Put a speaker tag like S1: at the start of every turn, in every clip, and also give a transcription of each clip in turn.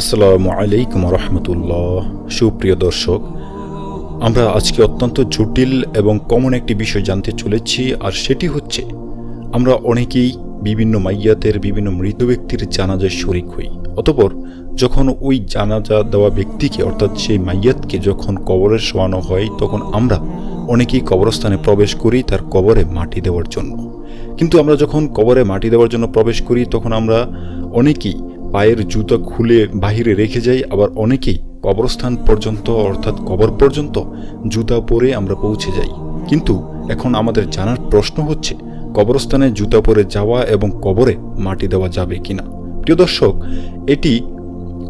S1: আসসালামু আলাইকুম রহমতুল্লাহ। সুপ্রিয় দর্শক, আমরা আজকে অত্যন্ত জটিল এবং কমন একটি বিষয় জানতে চলেছি, আর সেটি হচ্ছে, আমরা অনেকেই বিভিন্ন মাইয়াতের বিভিন্ন মৃত ব্যক্তির জানাজায় শরিক হই। অতপর, যখন ওই জানাজা দেওয়া ব্যক্তিকে, অর্থাৎ সেই মাইয়াতকে যখন কবরে শোয়ানো হয়, তখন আমরা অনেকেই কবরস্থানে প্রবেশ করি তার কবরে মাটি দেওয়ার জন্য। কিন্তু আমরা যখন কবরে মাটি দেওয়ার জন্য প্রবেশ করি, তখন আমরা অনেকেই পায়ের জুতা খুলে বাহিরে রেখে যাই, আবার অনেকেই কবরস্থান পর্যন্ত, অর্থাৎ কবর পর্যন্ত জুতা পরে আমরা পৌঁছে যাই। কিন্তু এখন আমাদের জানার প্রশ্ন হচ্ছে, কবরস্থানে জুতা পরে যাওয়া এবং কবরে মাটি দেওয়া যাবে কিনা? প্রিয় দর্শক, এটি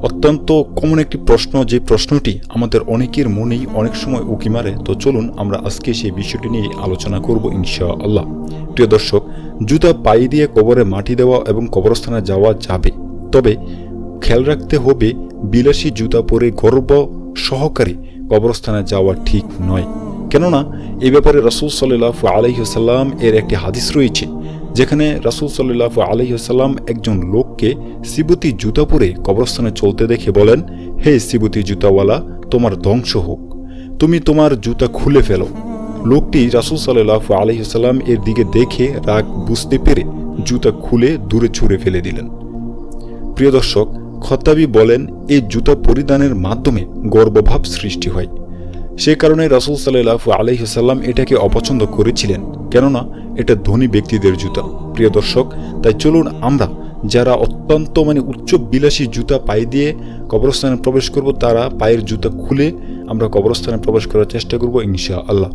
S1: অত্যন্ত কমন একটি প্রশ্ন, যে প্রশ্নটি আমাদের অনেকের মনেই অনেক সময় উকি মারে। তো চলুন আমরা আজকে সেই বিষয়টি নিয়ে আলোচনা করব ইনশা আল্লাহ প্রিয় দর্শক, জুতা পায়ে দিয়ে কবরে মাটি দেওয়া এবং কবরস্থানে যাওয়া যাবে। তবে খেয়াল রাখতে হবে, বিলাসী জুতা পরে গর্ব সহকারে কবরস্থানে যাওয়া ঠিক নয়। কেননা, এ ব্যাপারে রসুল সাল্লাহ আলহিহসাল্লাম এর একটি হাদিস রয়েছে, যেখানে রাসুল সাল্লাহ আলহিহসাল্লাম একজন লোককে সিবুতি জুতা পরে কবরস্থানে চলতে দেখে বলেন, হে সিবুতি জুতাওয়ালা, তোমার ধ্বংস হোক। তুমি তোমার জুতা খুলে ফেলো। লোকটি রাসুল সাল্লাহ আলহিহসাল্লাম এর দিকে দেখে রাগ বুঝতে পেরে জুতা খুলে দূরে ছুঁড়ে ফেলে দিলেন। প্রিয় দর্শক, খত্তাবি বলেন, এই জুতা পরিধানের মাধ্যমে গর্বভাব সৃষ্টি হয়। সে কারণে রাসুল সাল্লাহ আলহিসাল্লাম এটাকে অপছন্দ করেছিলেন, কেননা এটা ধনী ব্যক্তিদের জুতা। প্রিয় দর্শক, তাই চলুন আমরা যারা অত্যন্ত মানে উচ্চ বিলাসী জুতা পায়ে দিয়ে কবরস্থানে প্রবেশ করব, তারা পায়ের জুতা খুলে আমরা কবরস্থানে প্রবেশ করার চেষ্টা করব ইনশা আল্লাহ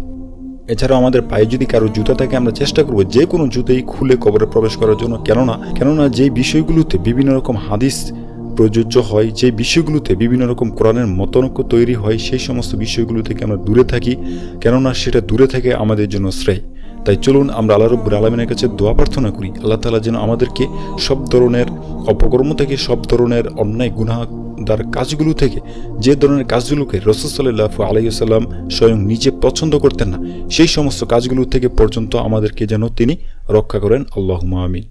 S1: এছাড়াও আমাদের পায়ে যদি কারও জুতো থাকে, আমরা চেষ্টা করব যে কোনো জুতোই খুলে কবরে প্রবেশ করার জন্য। কেননা কেননা যে বিষয়গুলোতে বিভিন্ন রকম হাদিস প্রযোজ্য হয় যে বিষয়গুলোতে বিভিন্ন রকম কোরআনের মতনক্য তৈরি হয়, সেই সমস্ত বিষয়গুলো থেকে আমরা দূরে থাকি। কেননা সেটা দূরে থেকে আমাদের জন্য শ্রেয়। তাই চলুন আমরা আল্লাহ রব্বুর আলমিনের কাছে দোয়া প্রার্থনা করি। আল্লাহ তালা যেন আমাদেরকে সব ধরনের অপকর্ম থেকে, সব ধরনের অন্যায় গুনাহদার কাজগুলো থেকে, যে ধরনের কাজগুলোকে রসুল সাল্লাহ আলাইসাল্লাম স্বয়ং নিজে পছন্দ করতেন না, সেই সমস্ত কাজগুলো থেকে পর্যন্ত আমাদেরকে যেন তিনি রক্ষা করেন। আল্লাহ আমিন।